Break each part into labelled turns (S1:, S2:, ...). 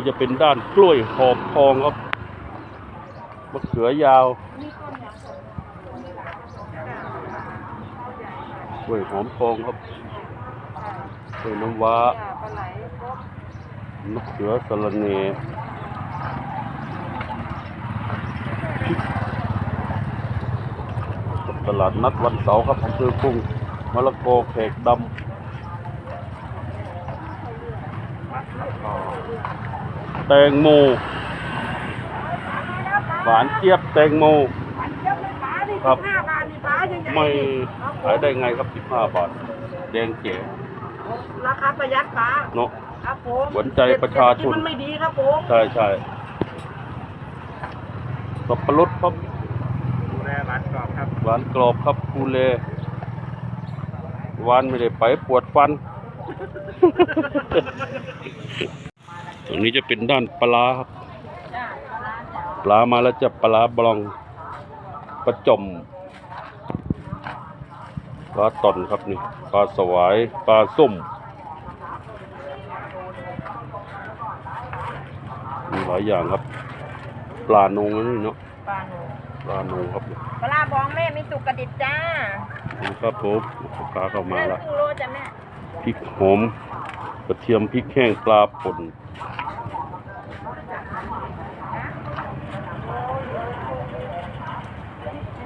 S1: ี้จะเป็นด้านกล้วยหอมทองครับมะเขือยาวกล้วยหอมทองครับกล้วยน้ำว้ามะเขือสะระเนตลาดนัดวันเสาร์ครับอำเภอกุ้งมะละกอแขกดำ แตงโม หวานเจี๊ยบแตงโม
S2: เจ้าไม่ปลานี่
S1: ครับ
S2: ห้าบาทนี่ปลาใหญ่ๆ
S1: ไม่
S2: นี่
S1: ขายได้ไงครับ 15 บาท แดงเก๋
S2: ราคาประหยัดปลา
S1: เนาะ
S2: ครับผม
S1: หวนใจประชาชน
S2: เศรษฐกิจมันไม่ดีครับผม
S1: ใช่ใช่สับปะรดครับ
S3: ดูแลร้านกรอบครับ
S1: หวานกรอบครับคูเลหวานไม่ได้ไปปวดฟัน ตรงนี้จะเป็นด้านปลาร้าครับปลามาแล้วจะปลาร้าบลองปลาจอมปลาตอนครับนี่ปลาสวายปลาส้มมีหลายอย่างครับ ปลาโนงนี่เนาะ
S2: ปลาหนู
S1: ปลาโนงครับ
S2: ปลาบองแม่มีสุกกระดิดจ้า
S1: นี่ครับผมลูกค้าเข้ามา
S2: แม่
S1: แล้ว
S2: ครึ่งโลจ้ะแม่
S1: พริกหอมกระเทียมพริกแห้งปลาป่น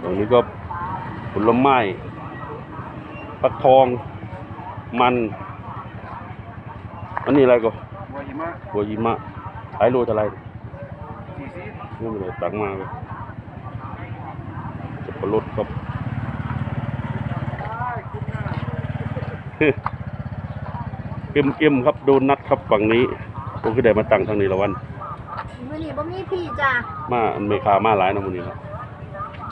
S1: ตรง นี้ก็ผลไม้ปักทอง มันอันนี้อะไรก็
S3: บัวหิมะ
S1: บัวยิมะขายโลเท่าไหร
S3: สี่สิบ
S1: นี่ไม่ได้ตังค์มาเลยจะปลดครับเอ็มเอ็มครับโดนัทครับฝั่งนี้ผมก็ได้มาตั้งทางนี้ละวัน
S2: มื้อนี้บ่มีพี่จ้ะ
S1: มาอันเมคามาหลายนะมื้อนี้เนาะ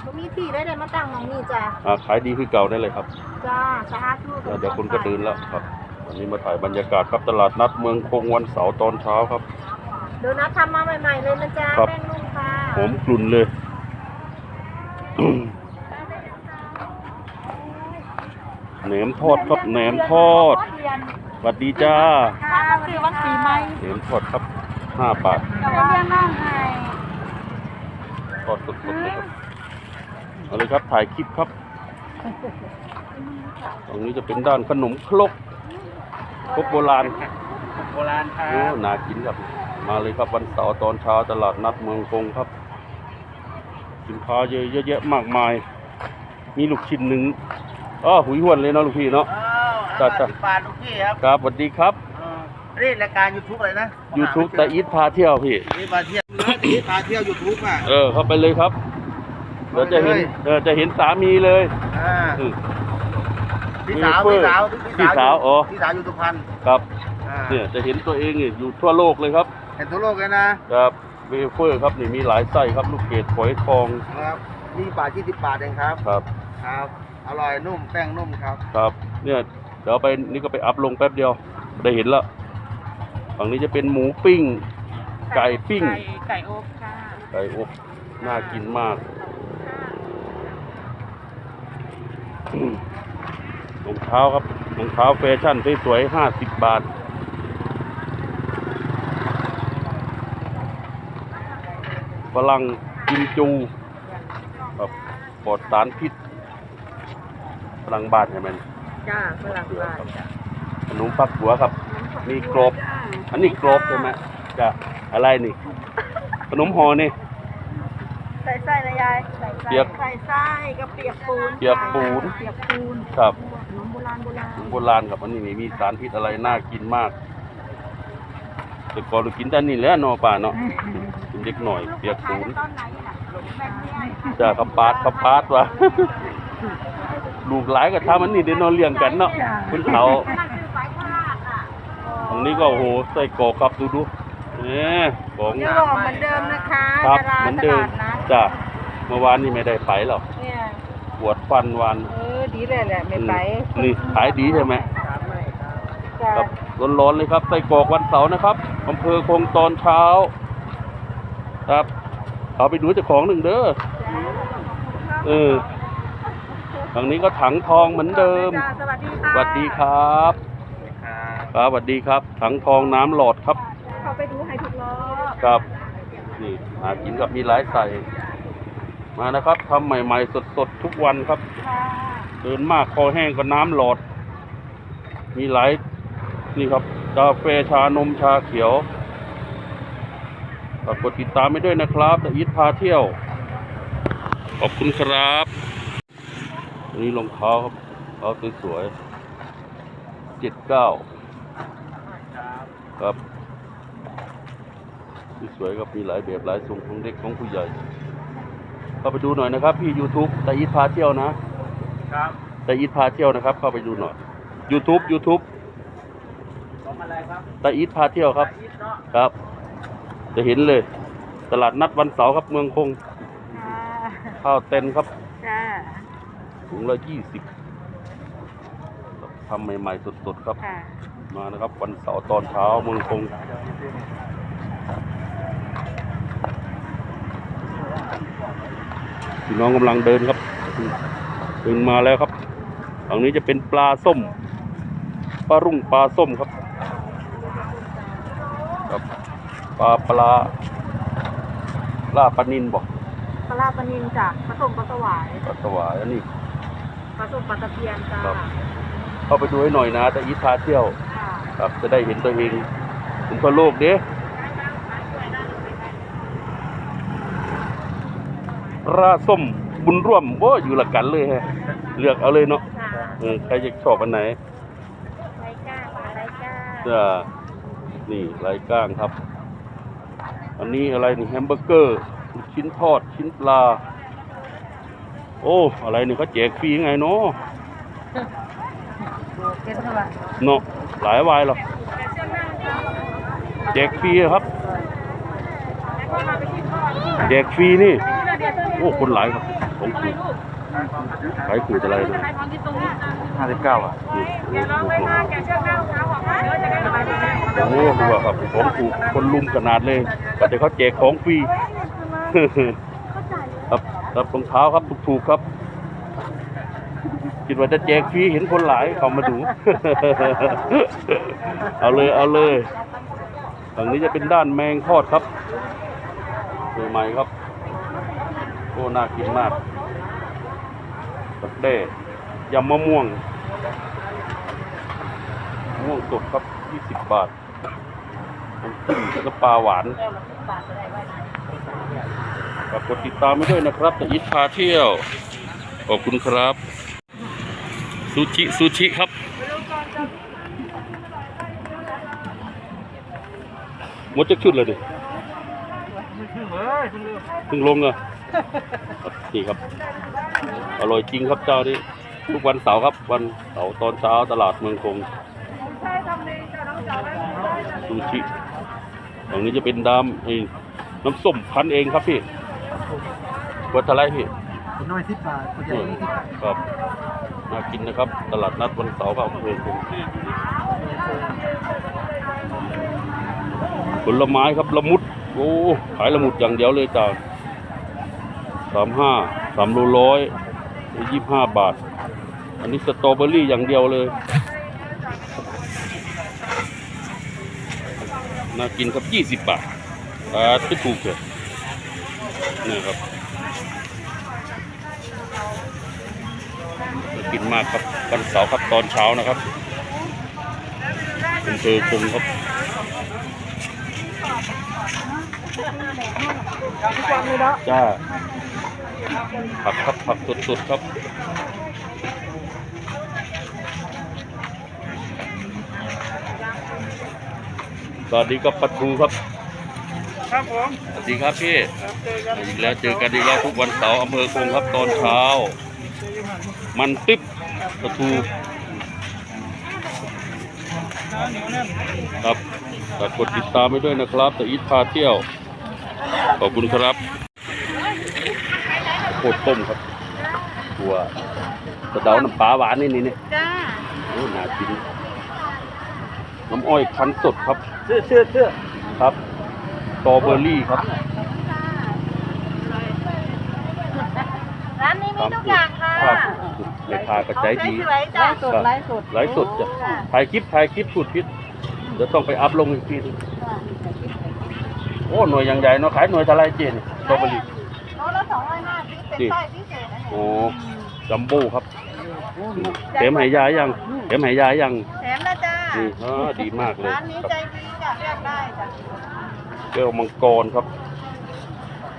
S2: บ่มีพี่ได้ได้มาตั้งหมองนี้จ้ะ
S1: อ่าขายดีคือเก่าได้เลยครับ
S2: จ้าสาธุ
S1: อ่าเดี๋ยวคนก็เดินแล้วครับวันนี้มาถ่ายบรรยากาศครับตลาดนัดเมืองคงวันเสาร์ตอนเช้าครับ
S2: เดี๋ยวนัดทำมาใหม่ๆเลยนะจ๊ะ
S1: ครับ
S2: แป้งนุ่มค่ะ
S1: หอมกลุ่นเลย แหนมทอดครับแหนมทอดสวัสดีจ้า
S2: ค่ะคือวันปีใหม่
S1: แหนมทอดครับห้าบาท
S2: เดี๋ยวเรียนน้องให้
S1: ทอดสดๆเลยครับ เอาเลยครับถ่ายคลิปครับ ตรงนี้จะเป็นด้านขนมครกครกโบราณ
S3: โบราณครั
S1: โอ้
S3: บ
S1: น่ากินครับ มาเลยครับวันเสาร์ตอนเช้าตลาดนัดเมืองคงครับ สินค้าเยอะเยอะแยะมากมาย มีลูกชิ้นหนึ่งอ้อหุยหวนเลยเนาะลูกพี่เนาะ
S3: อ้าว
S1: จ้ะจ้ะ
S3: สิบบาทลูกพี่ครับ
S1: ครับสวัสดีครับ
S3: เออนี่รายการยูทูบอะไรนะ
S1: YouTube ตาอีทพาเที่ยวพี่
S3: นี่มาเที่ยวนะนี่พาเที่ยวยูทูบอะ
S1: เออเข้าไปเลยครับ เดี๋ยวจะเห็น
S3: เลย
S1: เออจะเห็นสามีเลย
S3: อ่า
S1: อืม
S3: พี่สาว
S1: มี
S3: พี่
S1: เพื่อน
S3: สาว
S1: พี่สาวอ๋อ
S3: พี่สาวอยู่สุพรรณ
S1: ครับ
S3: อ่า
S1: เนี่ยจะเห็นตัวเองเนี่ยอยู่ทั่วโลกเลยครับ
S3: เห็นทั่วโลกเลยนะครับ
S1: เวเฟอร์ครับนี่มีหลายไส้ครับลูกเกดฝอยทอง
S3: ครับนี่บาทยี่สิบบาทเองครับ
S1: ครับ
S3: ครับ อร่อยนุ่มแป้งนุ่มครับ
S1: ครับเนี่ยเดี๋ยวไปนี่ก็ไปอัพลงแป๊บเดียว ได้เห็นแล้วฝั่งนี้จะเป็นหมูปิ้ง ไก่ปิ้ง
S2: ไก่ไก่อบค่ะ
S1: ไก่อบน่ากินมาก รองเท้าครับรองเท้าแฟชั่นสวยๆห้าสิบบาทฝรั่งกิมจูครับปลอดสารพิษฝรั่งบาทใช่ไหม
S2: จ้าฝรั่งบาทจ้ะ
S1: ขนมปักหัวครับ มีกรอบ อันนี้กรอบใช่ไหมจะอะไรนี่ ขนมห่อนี่
S2: ใส่ไส้นะยายใส่ไส้
S1: เปียก
S2: ใส่ไส้กับเปียกปูน
S1: เปียกปูน
S2: เปียกปูน
S1: ครับ
S2: ขนมโบราณโบราณ
S1: ขนมโบราณครับอันนี้นี่มีสารพิษอะไรน่ากินมากแต่ก่อนเรากินแต่นี่แหละเนอป่าเนาะกินเด็กหน่อยเปียกปูน
S2: ต้นไหนน่ะแบบเนี้ย
S1: จะขับปาดขับปาดวะลูกหลายก็ทำอันนี้เดี๋ยวนอนเลี้ยงกันเนาะคุณเขา
S2: นั่นคือสายพาดอะ
S1: ตรงนี้ก็โอ้โหใส่กรอกครับดูดูเนี่ยของ
S2: ยังรอเหมือนเดิมนะคะ
S1: ครับ
S2: ตลา
S1: เห
S2: ด
S1: มือน
S2: ต
S1: เดิม
S2: ลาดนะ
S1: จ้ะเมื่อวานนี่ไม่ได้ไปหรอก
S2: เนี่ย
S1: ปวดฟันวัน
S2: เออดีเลยแหละไม่ไป
S1: นี่ขายดีใช่ไหม
S2: จ้ะ
S1: ครับร้อนๆเลยครับไส้กรอกวันเสาร์นะครับอำเภอคงตอนเช้า ครับเอาไปดูเจ้าของหนึ่งเด้อเออทางนี้ก็ถังทองเหมือนเดิม
S2: จ้ะสวัสดีค่ะ
S1: สวัสดีครับ
S3: ครับ
S1: ครับสวัสดีครับถังทองน้ำหลอดครับ
S2: เขาไปดูให้ทุกรอ
S1: ครับ นี่หากินกับมีหลายใส่ มานะครับทำใหม่ๆ สดๆ ทุกวันครับ
S2: ค่ะ
S1: เดินมากคอแห้งก็น้ำหลอด มีหลาย นี่ครับกาแฟชานมชาเขียวฝากกดติดตามไปด้วยนะครับแต่อีทพาเที่ยว ขอบคุณครับอันนี้รองเท้าครับรองเท้าสวยๆเจ็ดเก้าครับ สวยๆครับมีหลายแบบหลายทรงของเด็กของผู้ใหญ่เข้าไปดูหน่อยนะครับพี่ YouTube แต่อีทพาเที่ยวนะ
S3: ครับ
S1: แต่อีทพาเที่ยวนะครับ เข้าไปดูหน่อย YouTube YouTube
S3: ของอะไรครับ
S1: แต่อีทพาเที่ยวครับ
S3: ยิดเนาะ
S1: ครับ จะเห็นเลย ตลาดนัดวันเสาร์ครับเมืองคง
S2: ค่ะ
S1: ข้าวเต็นครับ
S2: จ้า
S1: ถุงละยี่สิบทำใหม่ๆสดๆครับ
S2: ค่ะ
S1: มานะครับวันเสาร์ตอนเช้าเมืองคง พี่น้องกำลังเดินครับเดินมาแล้วครับฝั่งนี้จะเป็นปลาส้มปลารุ่งปลาส้มครับครับปลาปลาลาปลานินบอก
S2: ปลาร้าปลานินจ้ะผสมปลาสวาย
S1: ปลาสวายอันนี้
S2: ผสมปลาตะเพียนจ้า
S1: ครับเข้าไปดูให้หน่อยนะแต่อีทพาเที่ยว
S2: ค่ะ
S1: ครับจะได้เห็นตัวเองถึงทั่วโลกเด้ ราส้มบุญร่วมโอ้อยู่หลักกันเลยฮะเลือกเอาเลยเนาะ
S2: ค่ะ
S1: เออใครจะชอบอันไหน
S2: ไรก้าไรก้า
S1: จะนี่ไรก้างครับ อันนี้อะไรนี่แฮมเบอร์เกอร์ลูกชิ้นทอดชิ้นปลา โอ้อะไรนี่เขาแจกฟรีไงเนาะ
S2: เก็ตเท่าไหร่
S1: เนาะหลายวายหรอกแจกฟรีครับแจกฟรีนี่ โอ้ คนหลายครับของถูกขายขูดอะไรนะ
S3: ห้าสิบเก้าอะ
S1: นี่โอ้โหโอ้โหดูว่าครับของถูกคนลุมขนาดเลยแต่เขาแจกของฟรีครับครับรองเท้าครับถูกๆครับคิดว่าจะแจกฟรีเห็นคนหลายเขามาดู เอาเลยเอาเลยฝั่งนี้จะเป็นด้านแมงทอดครับใหม่ๆครับ โอ้น่ากินมากตักเด้ยำมะม่วงมะม่วงสดครับ20บาทน้ำจิ้มแล้วก็ปลาหวานฝากกดติดตามไม่ด้วยนะครับแต่ยิทพาเที่ยว ขอบคุณครับ ซูชิ ซูชิครับหมดจักชุดเลยดิเพิ่งลงเหรอะ นี่ครับอร่อยจริงครับเจ้านี้ทุกวันเสาร์ครับ วันเสาร์ตอนเช้าตลาดเมืองคงซูชิตรงนี้จะเป็นดำไอ้น้ำส้มพันเองครับพี่วัดทะไรพี่
S3: คุณน้อยสิบบาทคุณใหญ่ยี่สิบบาท
S1: ครับน่ากินนะครับ ตลาดนัดวันเสาร์ครับอำเภอคงผลไม้ครับละมุดโอ้ขายละมุดอย่างเดียวเลยจ้า สามห้าสามโลร้อยยี่ห้าบาท อันนี้สตรอเบอรี่อย่างเดียวเลย น่ากินครับยี่สิบบาทอ่าไม่ถูกเลยนี่ครับกินมากครับวันเสาร์ครับตอนเช้านะครับอำเภอคงครับจ้า ผักครับผักสดๆครับสวัสดีครับปัทูครับ
S3: ครับผม
S1: สวัสดีครับพี่
S3: เจอกัน
S1: อีกแล้วเจอกันอีกแล้วทุกวันเสาร์อำเภอคงครับตอนเช้า มันติ๊บปลาทู ครับฝากกดติดตามไปด้วยนะครับแต่อีทพาเที่ยว ขอบคุณครับ โคตรต้มครับตัวกระเดาน้ำปลาหวานนี่นี่นี่
S2: จ้า
S1: โอ้น่ากินน้ำอ้อยคั้นสดครับ
S3: เสื้อเสื้อเสื้อ
S1: ครับสตรอเบอรี่ครับ
S2: ร้านนี้มีทุกอย่างค่ะ
S1: ครับราคากระจายดี
S2: ไลฟ์สดไลฟ์สด
S1: ไลฟ์สดจ้ะถ่ายคลิปถ่ายคลิปสุดพิษเดี๋ยวต้องไปอัพลงอีกทีหนึงอ้หน่วยอย่างใหญ่เนาะขายหน่วยเท่าไรเจนสตรอเบอรี่
S2: โนไส้พิเศษนะเนี่ย
S1: โอ้จัมโบ้ครับเต็มหายายยังเต็มหายายยัง
S2: แถมนะจ้า
S1: นี่อ๋อดีมากเลย
S2: ร้านนี้
S1: ครับ
S2: ใจดีจ้ะเรียกได้จ้ะ
S1: แก้วมังกรครับ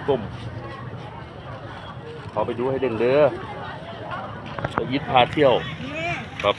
S1: ต้มเอาไปดูให้เด่นเด้อจะยิดพาเที่ยว
S2: นี่
S1: ครับ